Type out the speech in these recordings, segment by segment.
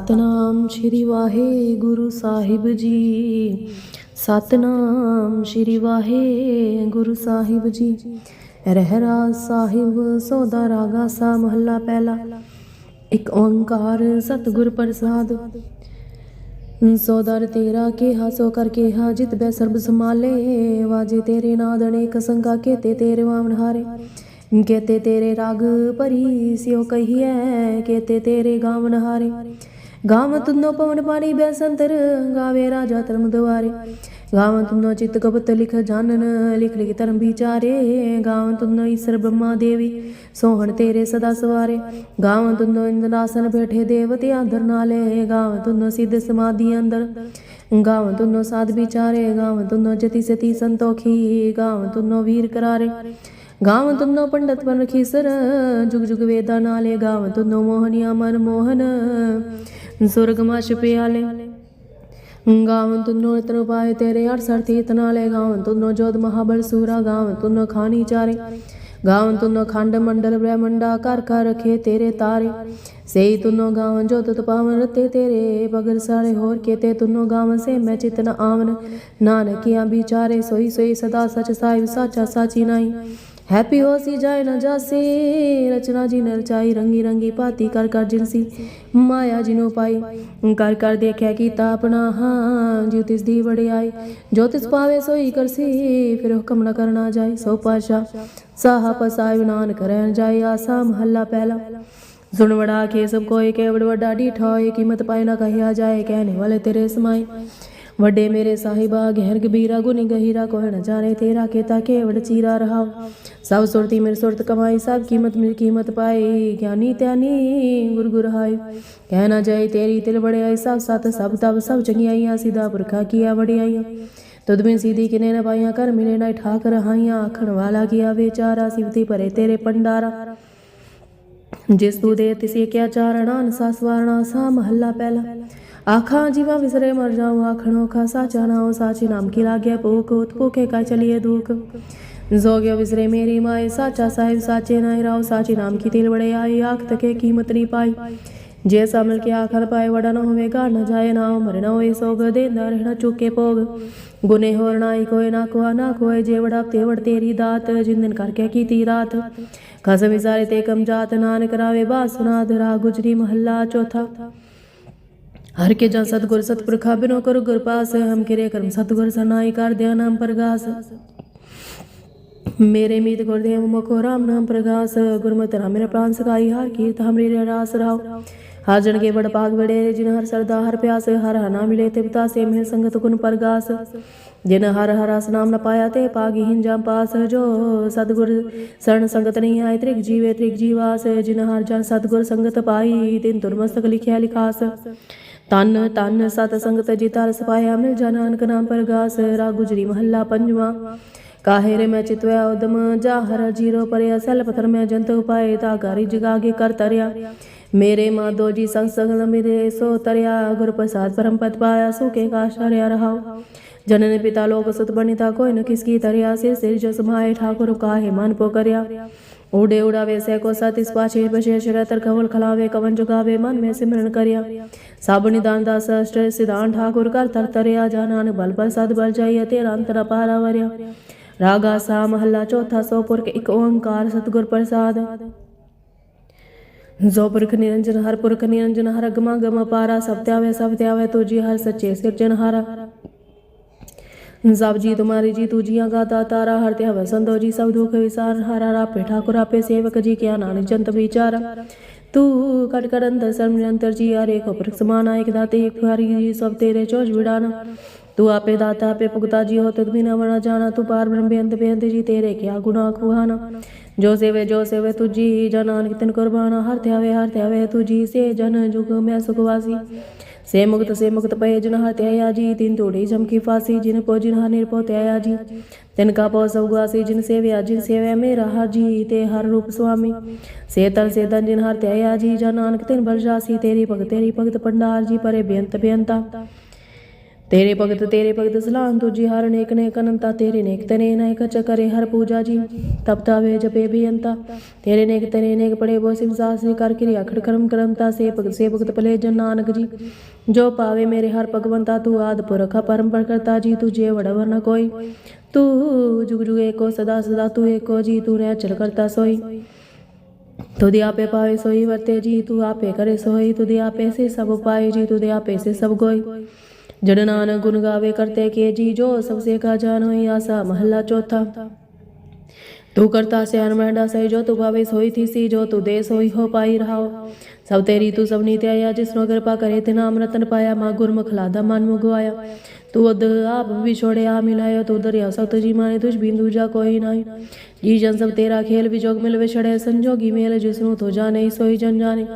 ਸਤਨਾਮ ਸ਼੍ਰੀ ਵਾਹਿਗੁਰੂ ਸਾਹਿਬ ਜੀ। ਸਤਨਾਮ ਸ਼੍ਰੀ ਵਾਹਿਗੁਰੂ ਸਾਹਿਬ ਜੀ। ਰਹਿਰਾਸ ਸਾਹਿਬ ਸੋਦਾ ਰਾਗਾ ਸਾ ਮਹੱਲਾ ਪਹਿਲਾ। ਇੱਕ ਓੰਕਾਰ ਸਤਿਗੁਰ ਪ੍ਰਸਾਦ। ਸੋਦਰ ਤੇਰਾ ਕਿਹਾ, ਸੋ ਕਰ ਕਿਹਾ, ਜਿਤ ਬੈ ਸਰਬ ਸਮਾਲੇ ਵਾਜੇ ਤੇਰੇ ਨਾਦ ਅਨੇਕ ਸੰਗਾ ਕੇਤੇ ਤੇਰੇ ਵਾਮਨ ਹਾਰੇ। ਕੇਤੇ ਤੇਰੇ ਰਾਗ ਭਰੀ ਸਿਓ ਕਹੀਐ ਕੇਤੇ ਤੇਰੇ ਗਾਵਨ ਹਾਰੇ। ਗਾਵ ਤੁਨੋ ਪਵਨ ਪਾਣੀ ਬੈਸੰਤਰ, ਗਾਵੇ ਰਾਜਾ ਧਰਮ ਦੁਆਰੇ। ਗਾਵ ਤੁਨੋ ਚਿਤ ਕਪਤ ਲਿਖ ਜਾਣਨ ਲਿਖ ਲਿਖ ਧਰਮ ਵਿਚਾਰੇ। ਗਾਵ ਤੁਨੋ ਈਸ਼ਰ ਬ੍ਰਹਮਾ ਦੇਵੀ, ਸੋਹਣ ਤੇਰੇ ਸਦਾ ਸਵਾਰੇ। ਗਾਵ ਤੁਨੋ ਇੰਦਰਾਸਨ ਬੈਠੇ ਦੇਵਤੇ ਅੰਦਰ ਨਾਲੇ। ਗਾਵ ਤੁਨੋ ਸਿੱਧ ਸਮਾਧੀ ਅੰਦਰ। ਗਾਵ ਤੁਨੋ ਸਾਧ ਵਿਚਾਰੇ। ਗਾਵ ਤੁਨੋ ਜਤੀ ਸਤੀ ਸੰਤੋਖੀ ਗਾਵ ਤੁਨੋ ਵੀਰ ਕਰਾਰੇ ਗਾਵ ਤੁਨੋ ਪੰਡਤ ਬਨ ਖੀਸਰ ਜੁਗ ਜੁਗ ਵੇਦਾਂ ਨਾਲੇ ਗਾਵ ਤੁਨੋ ਮੋਹਨੀਆ ਮਨ ਮੋਹਨ ਸੁਰਗ ਮਛ ਪਿਆਲੇ ਗਾਵਨ ਤੁਨੋ ਇਤਨ ਪਾਏ ਤੇਰੇ 68 ਤੀਤ ਨਾਲੇ ਗਾਵਨ ਤੁਨੋ ਸੂਰਾ ਗਾਵਨ ਤੁਨੋ ਖਾਣੀ ਚਾਰੇ ਗਾਵਨ ਤੁਨੋ ਖੰਡ ਮੰਡਲ ਬ੍ਰਹਮੰਡਾ ਕਰ ਕਰ ਰਖੇ ਤੇਰੇ ਤਾਰੇ ਸੇਈ ਤੁਨੋ ਗਾਵਨ ਜੋ ਤਤ ਪਾਵਨ ਰਤੇ ਤੇਰੇ ਬਗਰ ਸਾਰੇ ਹੋਰ ਕੇਤੇ ਤੁਨੋ ਗਾਵਨ ਸੇ ਮੈਂ ਚਿਤਨ ਆਵਨ ਨਾਨਕਿਆਂ ਵਿਚਾਰੇ ਸੋਈ ਸੋਈ ਸਦਾ ਸਚ ਸਾਹਿਬ ਸਾਚਾ ਸਾਚੀ ਨਾਈ ਹੈਪੀ ਹੋ ਸੀ ਜਾਏ ਨਾ ਜਾਸੇ ਰਚਨਾ ਜੀ ਰਚਾਈ ਰੰਗੀ ਰੰਗੀ ਭਾਤੀ ਕਰ ਕਰ ਜਿਨਸੀ ਮਾਇਆ ਜਿਨੋ ਪਾਈ ਕਰ ਕਰ ਦੇਖਿਆ ਕੀਤਾ ਆਪਣਾ ਹਾਂ ਜਿਉ ਦੀ ਵੜਿਆਈ ਜੋਤਿਸ ਪਾਵੇ ਸੋਈ ਕਰਸੀ ਫਿਰ ਹੁਕਮ ਨ ਕਰਨਾ ਜਾਏ ਸੋ ਪਾਸ਼ਾ ਸਾਹਾ ਪਸਾਇ ਨਾਨਕ ਰਹਿਣ ਜਾਏ ਆਸਾ ਮਹੱਲਾ ਪਹਿਲਾ ਸੁਣ ਵੜਾ ਕੇ ਸਭ ਕੋਏ ਕੇਵੜ ਵੱਡਾ ਡੀਠਾ ਹੋਏ ਕੀਮਤ ਪਾਏ ਨਾ ਕਹਿਆ ਜਾਏ ਕਹਿਣੇ ਵਾਲੇ ਤੇਰੇ ਸਮਾਈ ਵੱਡੇ ਮੇਰੇ ਸਾਹਿਬਾ, ਗਹਿਰ ਗਬੀਰਾ ਗੁਨੀ ਗਹੀਰਾ ਕੋਹ ਨ ਜਾਣੇ ਤੇਰਾ ਕੇਤਾ ਕੇਵੜ ਚੀਰਾ ਰਹਾ ਸਭ ਸੁਰਤੀ ਮੇਰੀ ਸੁਰਤ ਕਮਾਈ, ਸਭ ਕੀਮਤ ਮੇਰੀ ਕੀਮਤ ਪਾਈ। ਗਿਆਨੀ ਧਿਆਨੀ, ਗੁਰ ਗੁਰ ਹਾਈ ਕਹਿਣਾ ਜਾਏ ਤੇਰੀ ਤਿਲ ਵੜਿਆਈ, ਸਭ ਸਤ, ਸਭ ਤਬ ਸਭ ਚੰਗਿਆਈਆਂ ਸਿਦਾ ਪੁਰਖਾ ਕੀਆ ਵੜਿਆਈਆਂ ਤੁਧ ਬਿਨ ਸੀਦੀ ਕਿਨੇ ਨ ਪਾਈਆਂ ਕਰ ਮਿਲੇ ਨਾ ਠਾਕ ਰਹਾਈਆਂ। ਆਖਣ ਵਾਲਾ ਕੀਆ ਵਿਚਾਰਾ, ਸਿਵਤੀ ਭਰੇ ਤੇਰੇ ਪੰਡਾਰਾ ਜਿਸ ਤੂ ਦੇ ਤਿਸੇ ਕਿਆ ਚਾਰਣਾ, ਅਨਸਾ ਸਾ ਮਹੱਲਾ ਪਹਿਲਾ। ਆਖਾਂ ਜੀਵਾ ਵਿਸਰੇ ਮਰ ਜਾਉ ਆਖਣੋ ਖਾ ਸਾਚਾ ਨਾਉ ਸਾਚੀ ਨਾਮ ਕੀ ਲਾਗੇ ਭੂਖ ਉਤ ਭੂਖੇ ਕਾ ਚਲੀਏ ਦੁਖ ਜੋਗਿਓ ਵਿਸਰੇ ਮੇਰੀ ਮਾਏ ਸਾਚਾ ਸਾਹਿਬ ਸਾਚੇ ਨਾਇ ਰਾਉ ਨਾਮ ਕੀ ਤਿਲ ਬੜੇ ਆਈ ਆਖ ਤਕੇ ਕੀਮਤ ਨਹੀਂ ਪਾਈ ਜੇ ਸਮਲ ਕੇ ਆਖਰ ਪਾਏ ਵੜਾ ਨਾ ਹੋਵੇ ਘਰ ਨਾ ਜਾਏ ਨਾ ਮਰ ਹੋਏ ਸੋਗ ਦੇਂਦਾ ਰਹਿਣਾ ਚੁੱਕੇ ਭੋਗ ਗੁਨੇ ਹੋਰ ਨਾਈ ਕੋਏ ਨਾ ਕੋਆ ਨਾ ਕੋਏ ਜੇ ਵੜਾ ਤੇ ਤੇਰੀ ਦਾਤ ਜਿੰਦਨ ਕਰਕੇ ਕੀਤੀ ਰਾਤ ਖਸਮ ਵਿਸਾਰੇ ਤੇ ਕਮ ਜਾਤ ਨਾਨਕ ਰਾਵੇ ਬਾਸੁਨਾਦ ਰਾ ਗੁਜਰੀ ਮਹੱਲਾ ਚੌਥਾ ਹਰ ਕੇ ਜਾਂ ਸਤਗੁਰ ਸਤਪੁਰਖਾ ਬਿਨੋ ਕਰੁ ਗੁਰ ਹਮ ਕਿਰੇ ਕਰਮ ਸਤਗੁਰ ਸਨਾਈ ਕਰ ਦਿਆ ਨਾਮ ਪ੍ਰਗਾਸ। ਮੇਰੇ ਮੀਤ ਗੁਰਦੇਵ ਮੁਖੋ ਰਾਮ ਨਾਮ ਪ੍ਰਗਾਸ, ਗੁਰਮਤਿ ਰਾਮ ਮੇਰਾ ਪ੍ਰਾਨ ਸਗਾਈ ਹਰ ਕੀਰਤ ਹਮਰੀ ਰਾਸ ਰਾਉ ਹਰ ਜਨ ਕੇ ਬੜ ਭਾਗ ਬੜੇ ਜਿਨ ਹਰ ਸਰਦਾ ਹਰ ਪਿਆਸ, ਹਰ ਹਨਾ ਮਿਲੇ ਤੇ ਬਤਾ ਸੇ ਮਿਲ ਸੰਗਤ ਗੁਣ ਪ੍ਰਗਾਸ। ਜਿਨ ਹਰ ਹਰ ਨਾਮ ਨ ਪਾਇਆ ਤੇ ਪਾਗੀ ਹਿੰਜਾਂ ਪਾਸ, ਜੋ ਸਤਗੁਰ ਸਰਣ ਸੰਗਤ ਨਹੀਂ ਆਏ ਤ੍ਰਿਗ ਜੀਵੇ ਤ੍ਰਿਗ ਜੀਵਾਸ, ਜਿਨ ਹਰ ਜਨ ਸਤਗੁਰ ਸੰਗਤ ਪਾਈ, ਤਿਨ ਤੁਰਮਸਤਕ ਲਿਖਿਆ ਲਿਖਾਸ। ਤਨ ਤਨ ਸਤ ਸੰਗਤ ਜੀ ਤਰਸ ਪਾਇਆ ਮਿਲ ਜਾ ਨਾਨਕ ਨਾਮ ਪ੍ਰਗਾਸ ਰਾ ਗੁਜਰੀ ਮਹੱਲਾ ਪੰਜਵਾ। ਕਾਹੇ ਮੈਂ ਚਿਤਵੈ ਉਦਮ, ਜਾਹਰ ਜੀਰੋ ਪਰਿਆ, ਸੈਲ ਪਥਰ ਮੈਂ ਜੰਤ ਉਪਾਏ ਤਾ ਗਾਰੀ ਜਗਾਗੇ ਕਰ ਤਰਿਆ। ਮੇਰੇ ਮਾਧੋ ਜੀ ਸੰਗ ਸੰਗ ਮੇਰੇ ਸੋ ਤਰਿਆ, ਗੁਰ ਪ੍ਰਸਾਦ ਪਰਮ ਪਤ ਪਾਇਆ ਸੁਕੇ ਕਾ ਸ਼ਰਿਆ ਰਹਾਉ। ਜਨਨ ਪਿਤਾ ਲੋਕ ਸੁਤ ਬਨਿਤਾ, ਕੋਈ ਨ ਕਿਸ ਤਰਿਆ, ਸਿਰ ਸਿਰ ਜਸ ਮਾਏ ਠਾकुर ਕਾਹੇ ਮਨ ਪੋ ਕਰਿਆ। उड़े उड़ावे सैको सातिस पाछे बशे शरतर खवल खलावे, कवन जुगावे, मन में सिमरन करिया। साबुनी दान दास अष्ट सिदान ठाकुर कर तर तरया, जानान बल बल सद बल जाइए तेरा अंतर पारा वरिया रागा सा महला चौथा सौ पुरख एक ओंकार सतगुर प्रसाद। जो पुरख निरंजन, हर पुरख निरंजन, हर गमा गम पारा, सब त्यावे सब त्यावे, तुझी हर सच्चे सिर जनहारा जब जी तुम्हारी जी तू जिया गाता तारा हर ते हव संदो जी सब दुख विसार हरा रापे ठाकुर आपे सेवक जी क्या नानक जंत विचारा तू कट कर अंदर सर्व निरंतर जी हरे को पुरख समाना एक दाते एक हरि जी सब तेरे चोज विड़ाना तू आपे दाता आपे पुगता जी हो तुद बिना वना जाना तू पार ब्रह्म बेअंत बेअंत जी तेरे क्या गुनाह खुहाना जो सेवे जो सेवे तुझी जन नानक तिन कुर्बाना हर त्यावे हर त्यावे तुझी से जन जुग मैं ਸੇ ਮੁਕਤ ਸੇ ਮੁਕਤ ਪਏ ਜਿਨ ਹਰ ਧਿਆਇਆ ਜੀ, ਤਿਨ ਤੋੜੀ ਜਮਕੀ ਫਾਸੀ, ਜਿਨ ਕੋ ਜਿਨ ਹਰ ਨਿਰਭਉ ਧਿਆਇਆ ਜੀ। ਤਿਨ ਕਾ ਪਉ ਸਉਗਾਸੀ ਜਿਨ ਸੇਵਿਆ, ਜਿਨ ਸੇਵੈ ਮੇਰਾ ਹਰ ਜੀ, ਤੇ ਹਰ ਰੂਪ ਸੁਆਮੀ। ਸੇ ਤਨ ਸੇ ਤਨ ਜਿਨ ਹਰ ਧਿਆਇਆ ਜੀ ਜਨ ਨਾਨਕ ਤਿਨ ਬਲ ਤੇਰੀ ਭਗਤ ਤੇਰੀ ਭਗਤ ਪੰਡਾਲ ਜੀ, ਪਰੇ ਬੇਅੰਤ ਬੇਅੰਤਾ। तेरे भगत तेरे भगत सलाम तुझी हर नेक नेक अनंता तेरे नेक तने नायक च करे हर पूजा जी तपता वे जपे भी अंता तेरे नेक तने नेक पड़े बो सिम सासरी कर किरिया खड़ कर्म करमता से भगत से भगत भले जन नानक जी जो पावे मेरे हर भगवंता तू आद पुरख परम करता जी तुझे वड़वर न कोई तू जुग जुग एको सदा सदा तू एको जी तू ने चल करता सोई तुद आपे पावे सोई वर्ते जी तू आपे करे सोई तुद आपे से सब पाए जी तुद आपे से सब गोई ਜਨ ਨਾਨਕ ਗੁਣ ਗਾਵੇ ਕਰਤੇ ਕੇ ਜੀ ਜੋ ਸਭ ਸੇ ਕਾ ਜਾਨ ਹੋਈ ਆਸਾ ਮਹੱਲਾ ਚੌਥਾ। ਤੂੰ ਕਰਤਾ ਸਿਆਨ ਮਹਿੰਡਾ ਸਹੀ ਜੋ ਤੂੰ ਭਾਵੇ ਸੋਈ ਥੀ ਜੋ ਤੂੰ ਦੇ ਸੋਈ ਹੋ ਪਾਈ ਰਹਾਓ। ਸਭ ਤੇਰੀ ਤੂੰ ਸਭ ਨੀਤ ਆਇਆ ਜਿਸ ਕਿਰਪਾ ਕਰੇ ਤੇ ਨਾਮ ਰਤਨ ਪਾਇਆ ਮਾ ਗੁਰਮੁਖ ਲਾਦਾ ਮਨ ਮੁਗਵਾਇਆ। ਤੂੰ ਅਦ ਆਪ ਵੀ ਛੋੜਿਆ ਤੂੰ ਦਰਿਆ ਸਤ ਜੀ ਮਾਨੇ ਤੁਝ ਬਿੰਦੂ ਜਾ ਕੋਈ ਨਹੀਂ। ਜੀ ਜਨ ਸਭ ਤੇਰਾ ਖੇਲ ਵਿਜੋਗ ਮਿਲ ਵਿਛੜੇ ਸੰਜੋਗੀ ਮੇਲ ਜਿਸਨੂੰ ਤੋ ਜਾਣੇ ਸੋਈ ਜਨ ਜਾਣੇ।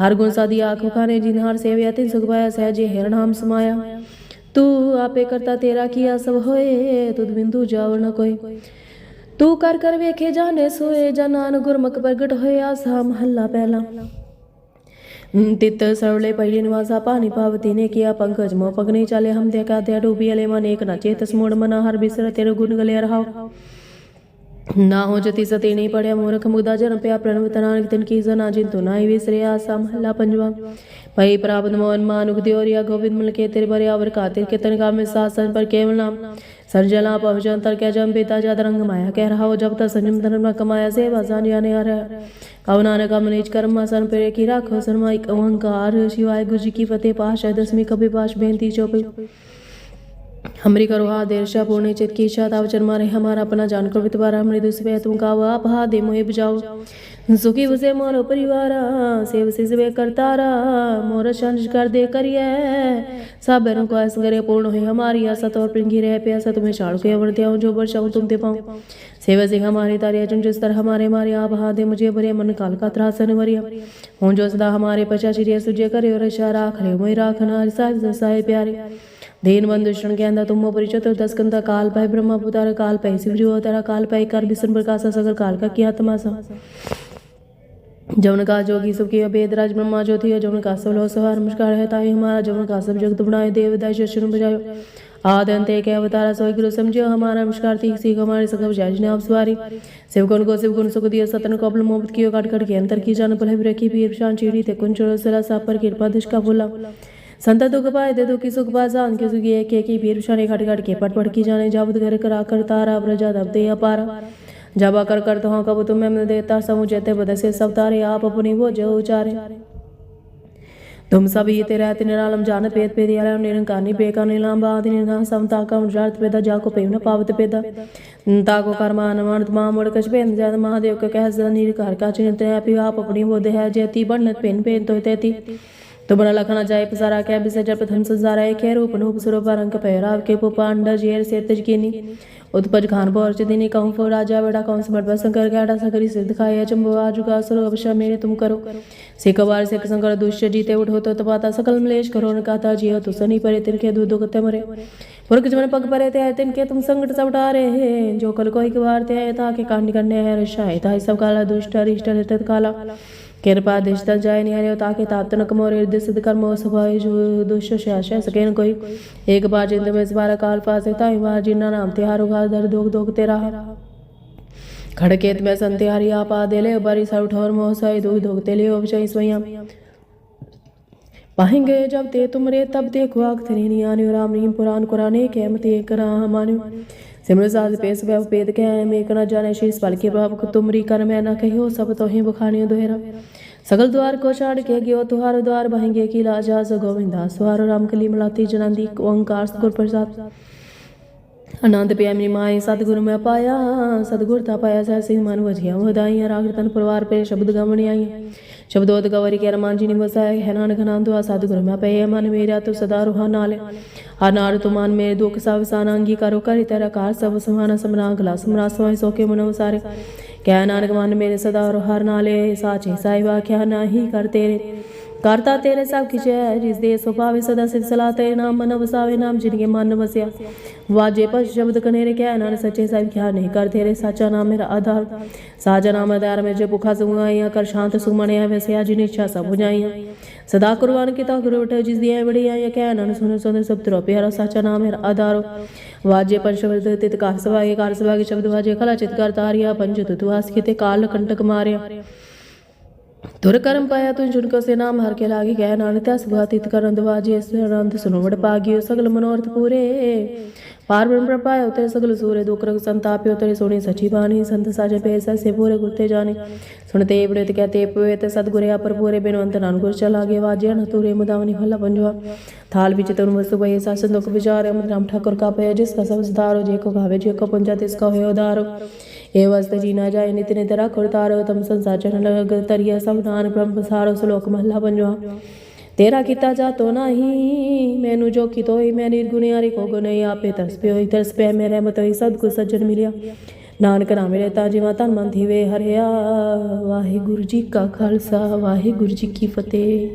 ਹਰ ਗੁਣ ਸਾਦੀ ਆਖ ਖਾਨੇ ਜਿਨ ਸੇਵਿਆ ਤਿਨ ਸੁਖ ਪਾਇਆ ਸਹਿਜੇ ਹਿਰ ਨਾਮ ਸਮਾਇਆ। ਤੂੰ ਆਪੇ ਕਰਤਾ ਤੇਰਾ ਕੀਆ ਸਭ ਹੋਏ, ਤੁਧ ਬਿੰਦੂ ਜਾਵ ਨ ਕੋਈ। ਤੂੰ ਕਰ ਕਰ ਵੇਖੇ ਜਾਣੇ ਸੋਏ ਜਨਾਨ ਗੁਰਮੁਖ ਪ੍ਰਗਟ ਹੋਇਆ ਸਾ ਮਹੱਲਾ ਪਹਿਲਾ। ਤਿਤ ਸਰਵਲੇ ਪਹਿਲੀ ਨਿਵਾਸਾ ਪਾਣੀ ਪਾਵਤੀ ਨੇ ਕੀਆ ਪੰਕਜ ਮੋ ਪਗ ਨਹੀਂ ਚਾਲੇ ਹਮ ਦੇਖਾ ਤੇ ਡੂਬੀ ਅਲੇ ਮਨ ਏਕ ਨਾ ਚੇਤਸ ਮੋੜ ਮਨਾ ਹਰ ਬਿਸਰ ਤੇਰੇ ਗੁਣ ਗਲੇ ਰਹਾਓ ના હો જતી સતી નહીં પડ્યા મૂર્ખ મુદા જન પ્યા પ્રણવતના તનકી જના જિન તુનાઈ વિસર્યા સા મહલા પંજવા ભઈ પ્રાપ્ત મોહન માનુક દિયોરિયા ગોવિંદ મુલકે તેર ભર્યા વર કાતિર કે તન કામે સાસન પર કેવલ નામ सर्जला पहुंचन तर क्या जम पिता जात रंग माया कह रहा हो जब तक संयम धर्म न कमाया से वसान जाने आ रहा कवनान का मनीज कर्म सन पे की राखो सनमाई अहंकार शिवाय गुज की फतेह पाश दसवीं कभी पाश बेनती चौपी हमरी करो हा देरशा पूर्ण चित की इच्छा ताव चर मारे हमारा अपना जान को वितवारा मृदु से तुम का आप हा दे मोहि बजाओ सुखी उसे मोर परिवारा सेव से सेवे करतारा मोर संज कर दे करिए सब बैरों को ऐस करे पूर्ण हुई हमारी आशा तो और पिंगी रह पे ऐसा तुम्हें छाड़ के अवर त्याऊं जो बरसाऊं तुम ते पाऊं सेवा सिंह हमारे तारे अर्जुन जिस तरह हमारे मारे आप हा दे मुझे भरे मन काल का त्रासन वरिया हूं जो सदा हमारे पचा चिड़िया सुजे करे और इशा राख ले मोहि राखना साहिब साहिब प्यारे दीन बंधु शरण के अंदा तुम परिचय चतुर्दश कंदा काल पाई ब्रह्मा पुतार काल पाई शिवजी अवतारा काल पाई कर बिसन प्रकाशा सगर काल का किया तमासा जवन का जोगी सब किया वेद राज ब्रह्मा ज्योति है जवन का सब लो सवार नमस्कार है ताई हमारा जवन का सब जगत बनाए देव दाय शुरू बजायो आद अंत एक अवतारा सोई गुरु समझो हमारा नमस्कार थी सीख हमारे सकल जाज ने आप सवारी शिव गुण को शिव गुण सुख दिया सतन को अपने मोहब्बत कियो काट काट के अंतर की जान पल रखी पीर शान चीड़ी ते कुंच सला सा पर कृपा दिश का बोला संत दुख पाए दे दुखी सुख पा जान के सुखी एक एक ही पीर शाने काट काट के पट पट की जाने जाबुद घर करा कर तारा प्रजा दब दे अपारा जबा कर कर तो कब तुम्हें मिल देता समूह जते बदसे सब तारे आप अपनी वो जो उचारे तुम सब ये तेरा निरालम जान पेद पेद यार निरंकानी बेका नीलाम बाद निरंका समता का उजारत पेदा जाको पेव न पावत पेदा ताको कर्मान मानत मा मुड़ कछ पेन जात महादेव के कह सा नीर कर का चिन्त है पि आप अपनी वो देह जेती बनत पेन पेन तो तेती तुमरा लखना जाए पसारा कै बिसे जब प्रथम संसार है कै रूप नूप स्वरूप रंग पैराव के पुपा अंडा जेर से तजकीनी उत्पज खान पौर दिनी कहूँ फो राजा बेटा कौन से बड़बा शंकर गाड़ा सकरी सिद्ध खाया चंबो आजुगा सुरो अवश्य मेरे तुम करो सिख बार सिख शंकर दुष्य जीते उठो तो तपाता सकल मलेश करो न कहता जियो तु सनी परे तिनके दो दो कते मरे पुरख जमन पग परे ते तिनके तुम संकट सब उठारे हैं जो कल कोई के बार ते ताके कांड करने है रशाय ताई सब काला दुष्ट अरिष्ट रित काला कृपा दिशता जाय निहारे ताके ताप्त न कमोर हृदय सिद्ध कर्म सभाय जो दुष्ट शाश सकेन कोई एक बार जिंद में बार काल पास ताई बार जिन्ना नाम तिहारो घाल दर दोग दोग तेरा खड़केत में संते हरि आपा देले बारी सर ठोर मोह साई दुख दोग तेले उपचय स्वयं पाएँगे जब ते तुमरे, तब देखो आख थे नियाने राम रीम पुराण कुराने कहमते करा हमारे सिमर साध पेस उपेद पेद कह मैं कना जाने शीर्ष पल के को तुमरी कर मैं ना कहियो, सब तो ही बुखानियों दोहरा। सगल द्वार को छाड़ के गयो, तुहार द्वार बहेंगे की लाजा गोविंदा स्वार राम कली मलाती जनांदी, ओंकार गुर प्रसाद। ਆਨੰਦ ਪਿਆ, ਮੇਰੀ ਮਾਏ ਸਤਿਗੁਰੂ ਮੈਂ ਪਾਇਆ, ਸਤਿਗੁਰ ਤਾਂ ਪਾਇਆ ਸਹਿ ਸਿੰਘ ਮਨ ਵਜਿਆ ਵਧਾਈਆਂ, ਰਾਗ ਤਨ ਪਰਿਵਾਰ ਪੇ ਸ਼ਬਦ ਗਵਣ ਆਈਆਂ। ਸ਼ਬਦੋਤ ਗਵਰੀ ਕੇ ਰਮਾਨ ਜੀ ਨੇ ਵਸਾਇਆ, ਹੈ ਨਾਨਕ ਨਾਮ ਦੁਆ, ਸਤਿਗੁਰੂ ਮੈਂ ਪਏ, ਮਨ ਮੇਰਾ ਤੋ ਸਦਾ ਰੁਹਾ ਨਾਲ। ਹਨਾਰ ਤੁਮਾਨ ਮੇਰੇ ਦੁਖ ਸਭ ਸਾਨਾਂਗੀ, ਕਰੋ ਕਰਿ ਤੇਰਾ ਕਾਰ ਸਭ ਸਮਾਨਾ ਸਮਰਾਂਗ ਲਾ ਸਮਰਾ ਸਵਾਇ ਸੋਕੇ ਮਨੋ ਸਾਰੇ। ਕਹਿ ਨਾਨਕ ਮਨ ਮੇਰੇ ਸਦਾ ਰੁਹਾ ਨਾਲੇ, ਸਾਚੇ ਸਾਹਿਬਾ ਕਿਆ ਨਾਹੀ ਕਰ ਤੇਰੇ। કરતા તેને સાવ ખીચે જીસ દે સ્વભાવે સદા સિલસિલા તે નામ મન વસાવે નામ જિનકે મન વસ્યા વાજે પર શબ્દ કનેરે કે નાન સચે સાહેબ ક્યાં નહીં કર તેરે સાચા નામ મેરા આધાર સાચા નામ આધાર મેં જે ભૂખા સુંગા અહીંયા કર શાંત સુમણે આવે સે આજી નિચ્છા સબ હુજાઈ સદા કુરબાન ਕੀਤਾ ગુરુ બઠે જીસ દિયા બડી અહીંયા કે નાન સુન સુન સબ તરો પ્યારા સાચા નામ મેરા આધાર વાજે પર શબ્દ તિત કાર સવાગે કાર સવાગે શબ્દ વાજે ખલા ચિતકાર તારિયા પંજ તુતુ આસ કિતે કાલ કંટક માર્યા ਕਰਮ ਪਾਇਆ ਤੂੰ ਜੁਨ ਕੋ ਸੇ ਨਾਮ, ਹਰ ਕੇ ਲਾਗੀ ਕਹਿ ਨਾਨਕ ਤਸ ਬਾਤਿਤ ਕਰਨ ਦਵਾਜੇ ਇਸ ਆਨੰਦ ਸੁਨਵੜ ਪਾਗਿਓ ਸਗਲ ਮਨੋਰਥ ਪੂਰੇ ਪਾਰ ਬ੍ਰਹਮ ਪ੍ਰਪਾਇ ਉਤਰੇ ਸਗਲ ਸੂਰੇ ਦੁਖ ਸੁਣਤੇ ਬੜੇ ਕਹਤੇ ਪਵੇ ਸਤਗੁਰੇ ਆਪਰ ਪੂਰੇ ਬਿਨਵੰਤ ਨਾਨਕ ਗੁਰ ਚਲਾ ਨ ਤੁਰੇ ਮੁਦਾਵਨੀ ਹੱਲਾ ਪੰਜਵਾ। ਥਾਲ ਵਿੱਚ ਤਨ ਵਸਤੂ ਪਏ ਸਾਸਨ ਦੁਖ ਵਿਚਾਰ ਅਮਰ ਰਾਮ ਠਾਕੁਰ ਕਾ ਪਏ ਜਿਸ ਕਾ ਸਭ ਜੇ ਕੋ ਗਾਵੇ ਜੇ ਕੋ ਪੁੰਜਾ, ਤਿਸ ਕਾ ਹੋਇ ਉਦਾਰੋ ਇਹ ਵਸਤ ਜੀ ਨਾ ਜਾਏ, ਨਿਤ ਨਿਤ ਰਖੁਰ ਤਾਰੋ ਤਮ ਸੰਸਾਰ ਲਗ ਤਰੀਆ ਸਵਦਾਨ ਬ੍ਰਹਮ ਪਸਾਰੋ। ਸ਼ਲੋਕ ਮਹਲਾ ਪੰਜਵਾ। ਤੇਰਾ ਕੀਤਾ ਜਾਤੋ ਨਹੀਂ, ਮੈਨੂੰ ਜੋ ਕੀ ਤੋਈ, ਮੈਂ ਨਿਰਗੁਣਿਆਰੀ ਕੋ ਗੁਨਈ ਆਪੇ ਤਰਸ ਪਿਓਈ ਤਰਸ ਪਿਆ ਮੇਰੇ ਮਤੋਈ ਸਦ ਸੱਜਣ ਮਿਲਿਆ। ਨਾਨਕ ਨਾਮ ਮੇਰੇ ਤਾਂ ਜਿਵਾ ਤਨ ਮਨ ਥੀਵੇ, ਹਰਿਆ ਵਾਹਿਗੁਰੂ ਜੀ ਕਾ ਖਾਲਸਾ, ਵਾਹਿਗੁਰੂ ਜੀ ਕੀ ਫਤਿਹ।